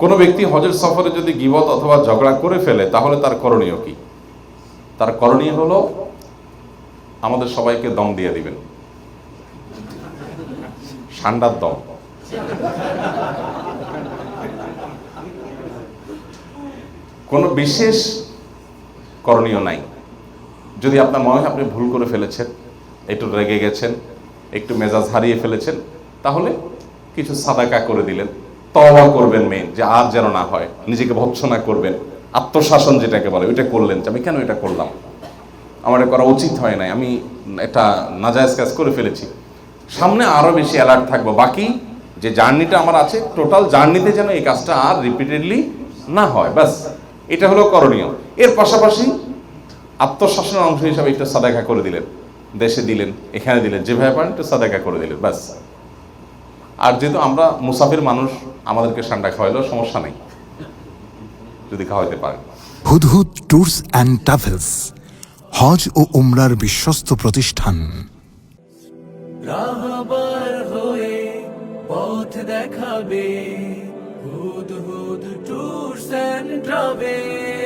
কোনো ব্যক্তি হজের সফরে যদি গিবত অথবা ঝগড়া করে ফেলে, তাহলে তার করণীয় কি? তার করণীয় হলো আমাদের সবাইকে দম দিয়ে দিবেন। ঠান্ডার দম। কোনো বিশেষ করণীয় নাই। যদি আপনার মনে হয় আপনি ভুল করে ফেলেছেন, একটু রেগে গেছেন, একটু মেজাজ হারিয়ে ফেলেছেন, তাহলে কিছু সাদাকা করে দিলেন। তওবা করবেন মেন যে আর যেন না হয়, নিজেকে ভৎসনা করবেন। আত্মশাসন যেটাকে বলে, ওইটা করলেন যে আমি কেন এটা করলাম? আমার এটা করা উচিত হয় নাই, আমি একটা নাজায়জ কাজ করে ফেলেছি। সামনে আরও বেশি অ্যালার্ট থাকব। বাকি যে জার্নিটা আমার আছে টোটাল জার্নিতে যেন এই কাজটা আর রিপিটেডলি না হয়। ব্যাস, এটা হলো করণীয়। এর পাশাপাশি আত্মশাসনের অংশ হিসাবে একটু সাদাকা করে দিলেন। দেশে দিলেন, এখানে দিলেন, যেভাবে পারেন একটু সাদাকা করে দিলেন। ব্যাস। আর যেহেতু আমরা মুসাফির মানুষ আমাদেরকে সান্ডা খাওয়াইলেও সমস্যা নেই। যদি খাওয়াইতে পারেন হুদহুদ ট্যুরস অ্যান্ড ট্রাভেলস হজ ও উমরার বিশ্বস্ত প্রতিষ্ঠান। রাহবার হয়ে পথ দেখাবে Hud Hud tours and travel